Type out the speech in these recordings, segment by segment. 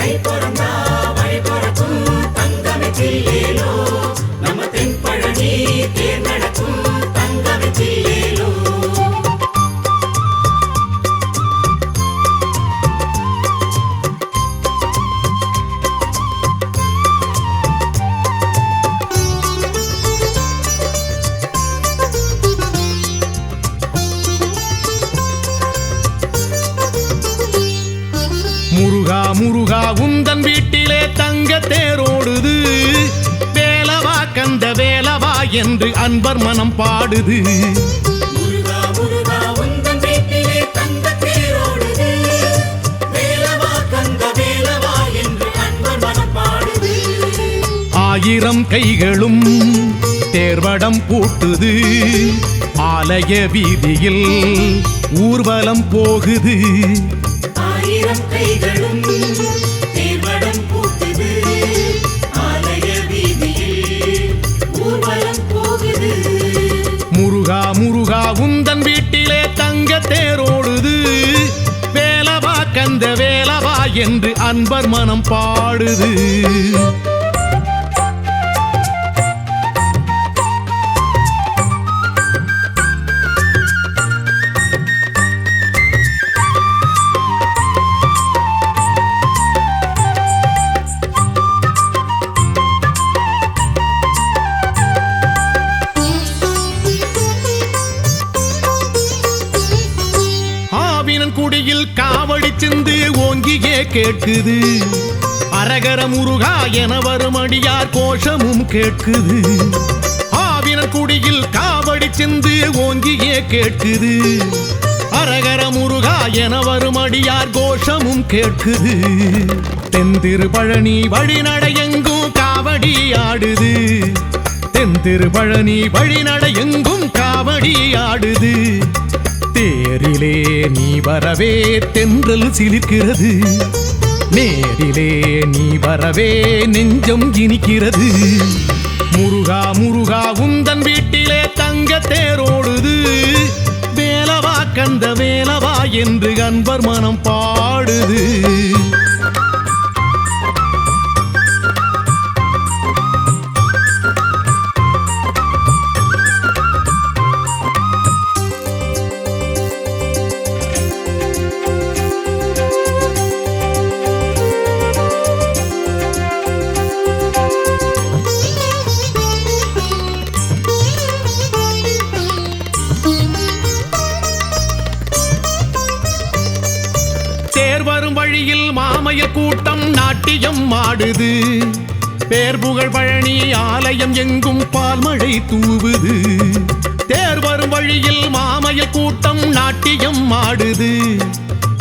Pay por அன்பர் மனம் பாடுது. ஆயிரம் கைகளும் தேர்வடம் பூட்டுது. ஆலய வீதியில் ஊர்வலம் போகுது. ஆயிரம் கைகளும் வேலவா வேலவா என்று அன்பர் மனம் பாடுது. கேட்குது. அரகர முருகா என வரும் அடியார் கோஷமும் கேட்குது. ஆவின குடியில் காவடி சென்று ஓங்கியே கேட்குது. அரகர முருகா என வரும் அடியார் கோஷமும் கேட்குது. தென்திரு பழனி வழிநடையெங்கும் காவடி ஆடுது. தென்திரு பழனி வழிநடையெங்கும் காவடி ஆடுது. தேரிலே நீ வரவே தென்றல் சிலிர்க்கிறது. நேரிலே நீ வரவே நெஞ்சம் இனிக்கிறது. முருகா முருகா உந்தன் வீட்டிலே தங்க தேரோடுது. வேலவா கந்த வேலவா என்று அன்பர் மனம் பாடு. நாட்டியம் ஆடுது பேர் புகழ் பழனி ஆலயம் எங்கும் பால்மழை தூவுது. தேர் வரும் வழியில் மாமையில் கூட்டம் நாட்டியம் ஆடுது.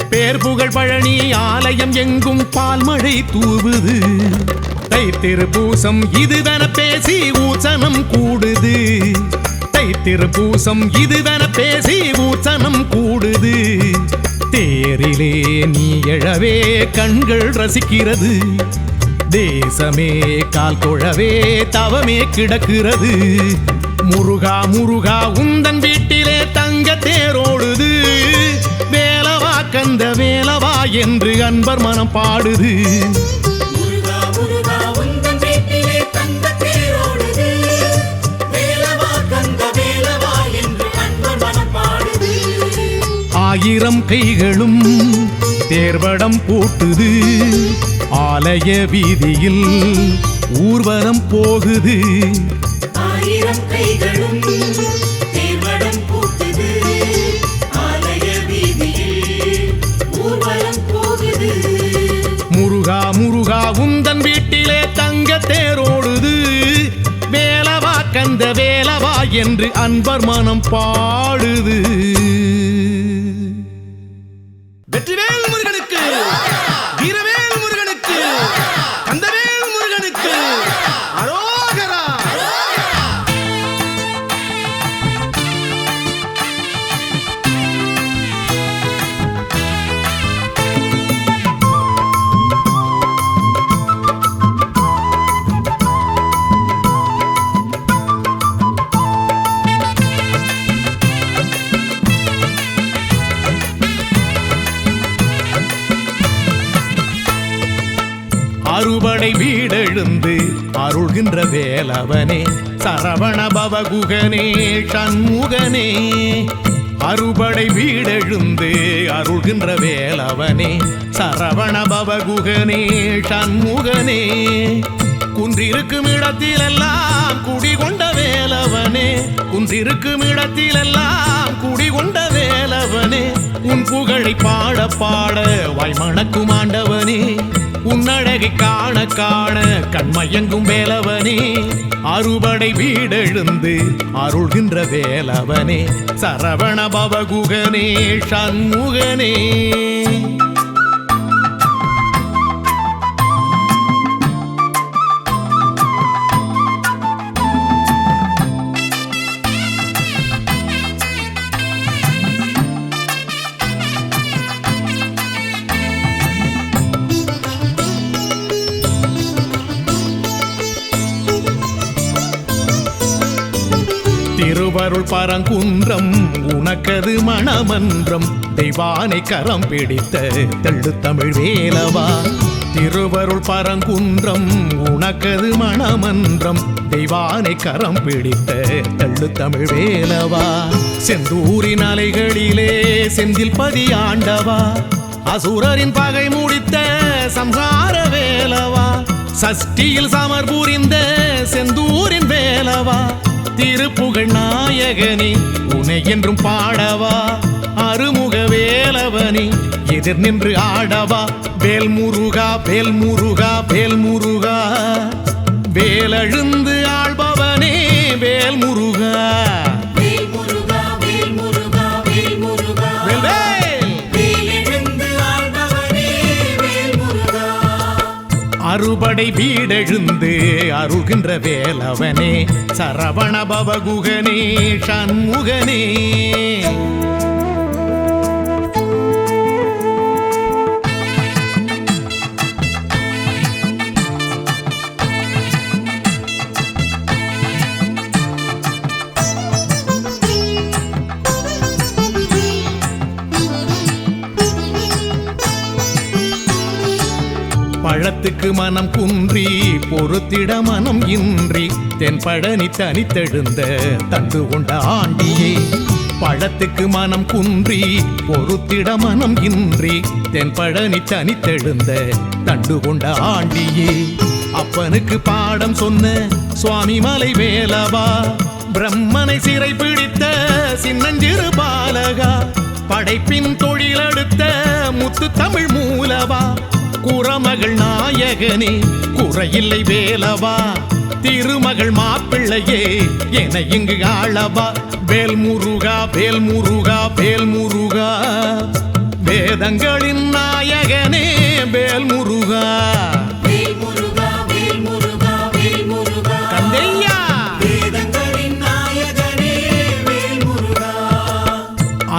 பேர் புகழ் பழனி ஆலயம் எங்கும் பால்மழை தூவுது. தை திருப்பூசம் இதுவென பேசி ஊசனம் கூடுது. தை திருப்பூசம் இதுவென பேசி ஊசனம் கூடுது. தேரிலே நீ எழவே கண்கள் ரசிக்கிறது. தேசமே கால் தொழவே தவமே கிடக்கிறது. முருகா முருகா உந்தன் வீட்டிலே தங்க தேரோடுது. வேலவா கந்த வேலவா என்று அன்பர் மனம் பாடுது. முருகா முருகா உந்தன் வீட்டிலே தங்க தேரோடுது. வேலவா கந்த வேலவா என்று அன்பர் மனம் பாடுது. ஆயிரம் கைகளும் தேர்வடம் போட்டுது. ஆலய வீதியில் ஊர்வலம் போகுது. ஆயிரம் கைகளும் தேர்வடம் பூட்டுது ஆலய வீதியில் ஊர்வலம் போகுது. முருகா முருகா உந்தன் வீட்டிலே தங்க தேரோடுது. வேலவா கந்த வேலவா என்று அன்பர் மனம் பாடுது. அறுபடை வீடெழுந்து அருள்கின்ற வேலவனே சரவண பவகுகனே சண்முகனே. அறுபடை வீடெழுந்து அருள்கின்ற வேலவனே சரவண பவகுகனே சண்முகனே. குன்றிருக்கும் இடத்திலெல்லாம் குடிகொண்ட வேலவனே குன்றிருக்கும் இடத்திலெல்லாம் குடிகொண்ட வேலவனே. உன் புகழை பாட பாட வாய்மணக்கும் ஆண்டவனே. உன்னழகை காண காண கண்மயங்கும் வேலவனே. அறுபடை வீடெழுந்து அருள்கின்ற வேலவனே. சரவண பவகுகனே சண்முகனே. அருள் பரங்குன்றம் உனக்கது மணமன்றம். தெய்வானை கரம் பிடித்த தெள்ளு தமிழ் வேலவா. திருவருள் பரங்குன்றம் உனக்கது மணமன்றம். தெய்வானை கரம் பிடித்த தெள்ளு தமிழ் வேலவா. செந்தூரின் அலைகளிலே செந்தில் பதியாண்டவா. அசுரரின் பகை முடித்த சம்ஹார வேலவா. சஷ்டியில் சமர் புரிந்த செந்தூரின் வேலவா. திருப்புகழ் நாயகனே உனை என்றும் பாடவா அருமுக வேலவனே. எதிர் நின்று ஆடவா வேல் முருகா வேல் முருகா வேல் முருகா அறுபடை வீடெழுந்து அருகின்ற வேலவனே சரவண பவகுகனே சண்முகனே. பழத்துக்கு மனம் குன்றி பொறுத்திட மனம் இன்றி தென்பழனி தனித்தெழுந்த தண்டு கொண்ட ஆண்டியே. பழத்துக்கு மனம் குன்றி பொறுத்திட மனம் இன்றி தென்பழனி தனித்தெழுந்த தண்டு கொண்ட ஆண்டியே. அப்பனுக்கு பாடம் சொன்ன சுவாமி மலை வேலவா பிரம்மனை சிறை பிடித்த சின்னஞ்சிறு பாலகா படைப்பின் தொழிலெடுத்த முத்து தமிழ் மூலவா. குறமகள் நாயகனே குறையில்லை வேலவா? திருமகள் மாப்பிள்ளையே என இங்கு ஆளவா? வேல் முருகா வேல் முருகா வேல் முருகா வேதங்களின் நாயகனே வேல் முருகா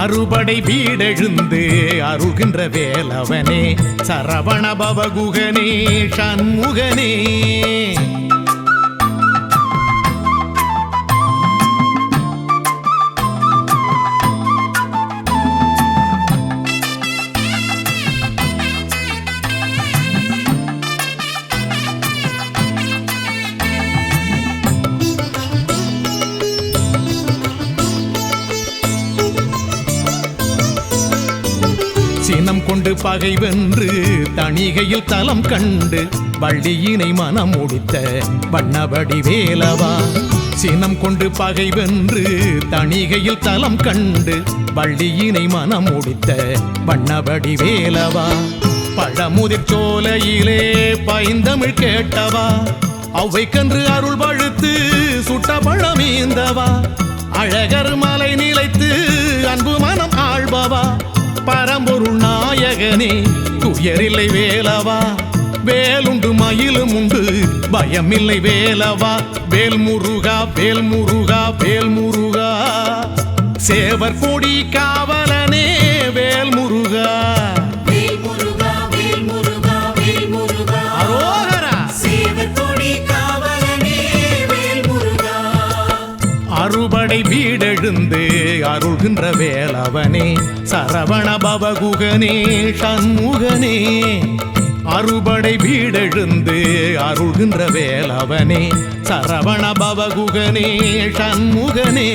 அறுபடை வீடெழுந்து அருகின்ற வேலவனே சரவண பவகுகனே சண்முகனே. கொண்டு பகை வென்று தணிகையில் தலம் கண்டு வள்ளியினை மனம் முடித்த வண்ணபடி வேலவா. சினம் கொண்டு பகை வென்று தணிகையில் தலம் கண்டு வள்ளியினை மனம் முடித்த வண்ணபடி வேலவா. பழமுதிர் சோலையிலே பைந்தமிழ் கேட்டவா. அவை கன்று அருள் பழுத்து சுட்ட பழமீந்தவா. அழகர் மலை நிலைத்து அன்பு மனம் ஆழ்பவா. பரம்பொருள் நாயகனே துயரில்லை வேலவா? வேலுண்டு மயிலும் உண்டு பயமில்லை வேலவா? வேல் முருகா வேல் முருகா வேல் முருகா சேவர் கொடி காவலனே வேல் முருகா அறுபடை வீடெழுந்து அருள்கின்ற வேலவனே சரவண பவகுகனே சண்முகனே. அறுபடை வீடெழுந்து அருள்கின்ற வேலவனே சரவண பவகுகனே சண்முகனே.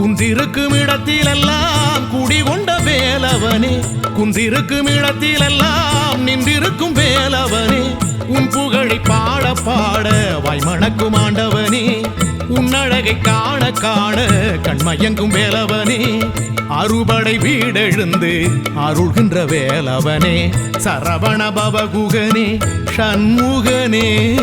குந்திருக்கும் இடத்திலெல்லாம் குடிகொண்ட வேலவனே குந்திருக்கும் இடத்திலெல்லாம் நின்றிருக்கும் வேலவனே. உன் புகழை பாட பாட வாய்மணக்கும் ஆண்டவனே. உன்னழகை காண காண கண்மயங்கும் வேலவனே. அறுபடை வீடெழுந்து அருள்கின்ற வேலவனே. சரவண பவகுகனே சண்முகனே.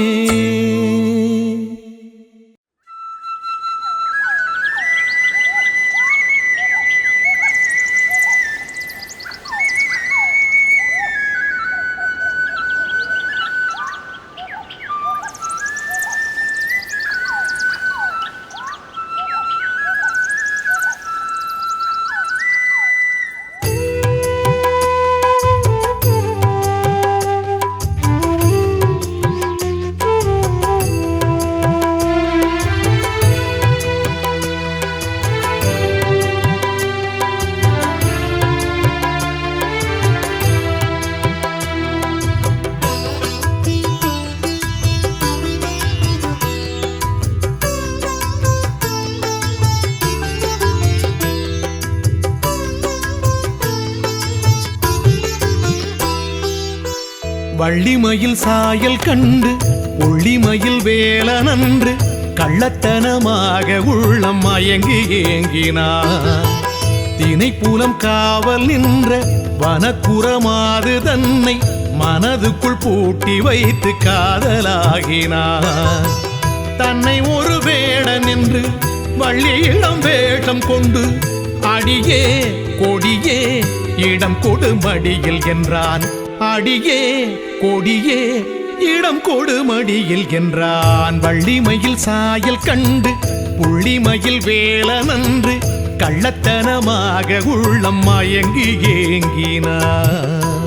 வள்ளிமயில் சாயல் கண்டு ஒள்ளிமயில் வேலனன்று கள்ளத்தனமாக உள்ளம் மயங்கி ஏங்கினார். தினைப்புலம் காவல் நின்ற வனக்குறமாது தன்னை மனதுக்குள் பூட்டி வைத்து காதலாகினார். தன்னை ஒரு வேடன் என்று வள்ளியிடம் வேடம் கொண்டு அடியே கொடியே இடம் கொடுமடியில் என்றான். அடியே கொடியே இடம் கொடுமடியில் என்றான். வள்ளிமையில் சாயல் கண்டு புள்ளிமயில் வேலனன்று கள்ளத்தனமாக உள்ளம் மயங்கி ஏங்கினான்.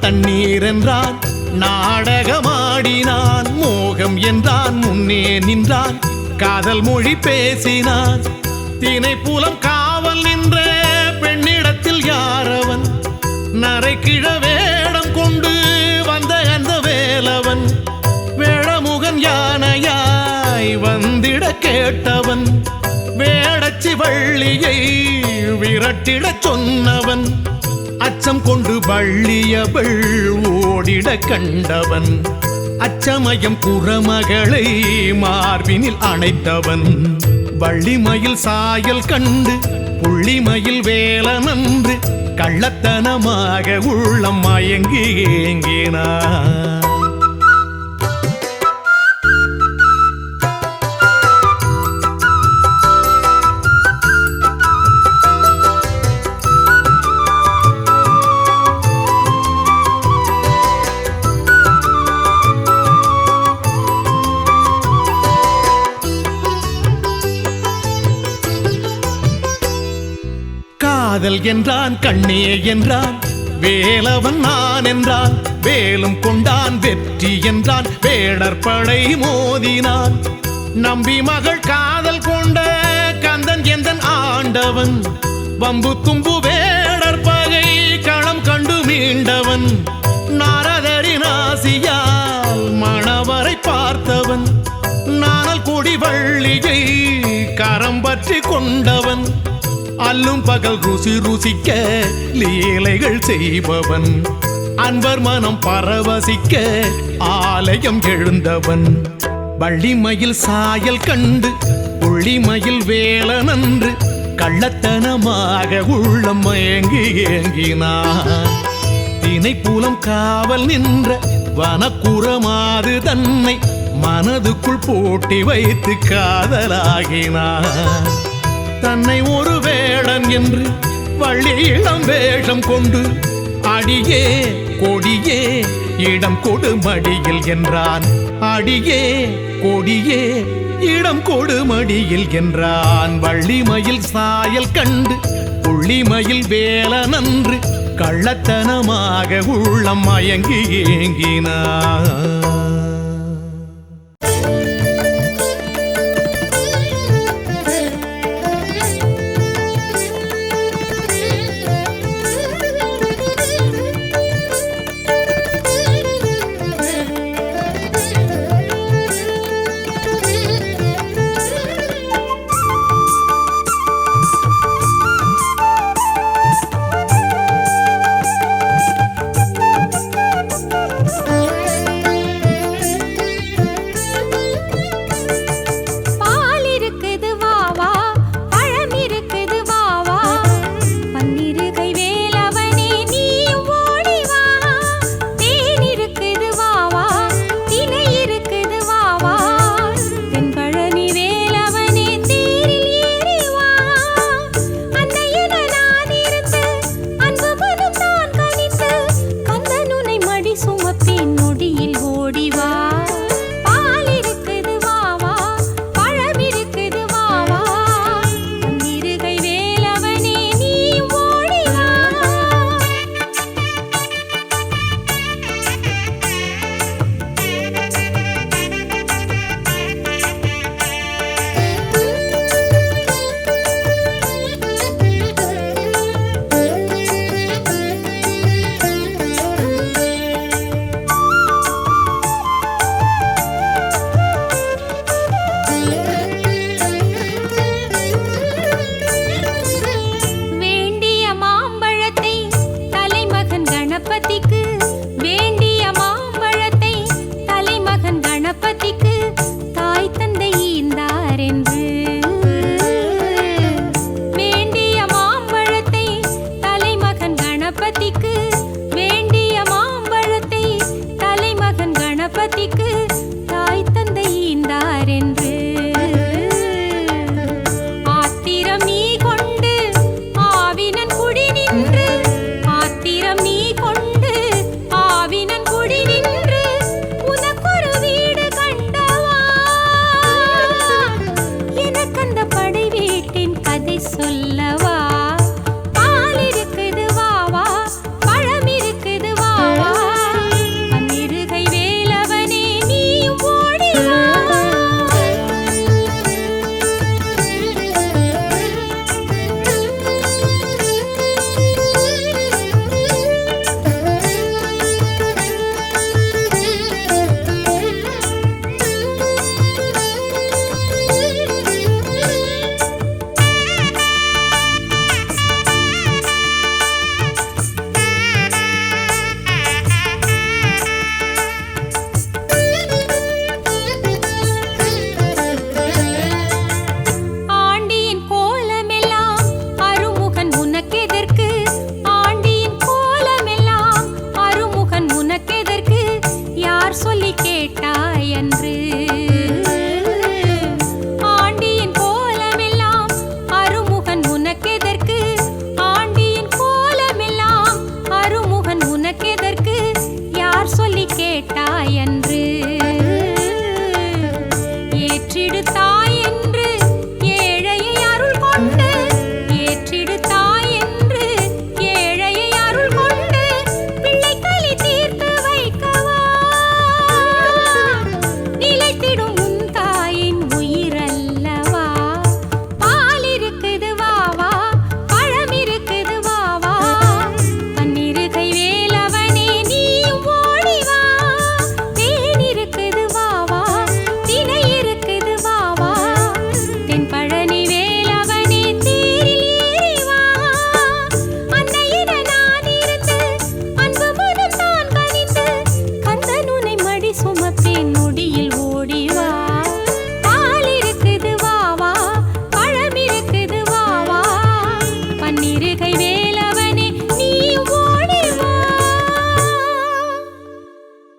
தண்ணீர் என்றான். நாடகமாடினான். மோகம் என்றான். முன்னே நின்றான். காதல் மொழி பேசினான். தினை புலம் காவல் நின்ற பெண்ணிடத்தில் யாரவன்? நரை கிழ வேடம் கொண்டு வந்த அந்த வேலவன்? வேடமுகன் யானையாய் வந்திட கேட்டவன்? வேடச்சி வள்ளியை விரட்டிடச் சொன்னவன்? அச்சம் கொண்டு வள்ளியவள் ஓடிட கண்டவன். அச்சமயம் புறமகளை மார்பினில் அணைத்தவன். வள்ளிமயில் சாயல் கண்டு புள்ளிமயில் வேலனன்று கள்ளத்தனமாக உள்ளம் மயங்கி ஏங்கினான். என்றான் கண்ணே என்றான் வேலவன் நான் என்றான் வேலும் கொண்டான் வெற்றி என்றான் வேடர் படை மோதினான். நம்பி மகள் காதல் கொண்ட கந்தன் எந்தன் ஆண்டவன்? வம்பு தும்பு வேடர் பகை களம் கண்டு மீண்டவன். நாரதரின் ஆசியால் மணவரை பார்த்தவன். நானல் கொடி வள்ளியை கரம் பற்றி கொண்டவன். அல்லும் பகல் ருசி ருசிக்க லீலைகள் செய்பவன். அன்பர் மனம் பரவசிக்க ஆலயம் எழுந்தவன். வள்ளிமயில் சாயல் கண்டு புள்ளிமயில் வேலனன்று கள்ளத்தனமாக உள்ளம் மயங்கி ஏங்கினான். தினைப்புலம் காவல் நின்ற வனக்குறமாது தன்னை மனதுக்குள் போட்டி வைத்து காதலாகினான். தன்னை ஒரு வேடன் என்று வள்ளி இளம் வேஷம் கொண்டு அடியே கொடியே இடம் கொடு மடியில் என்றான். அடியே கொடியே இடம் கொடு மடியில் என்றான். வள்ளிமயில் சாயல் கண்டு புள்ளிமயில் வேல நன்று கள்ளத்தனமாக உள்ளம் மயங்கி ஏங்கினான்.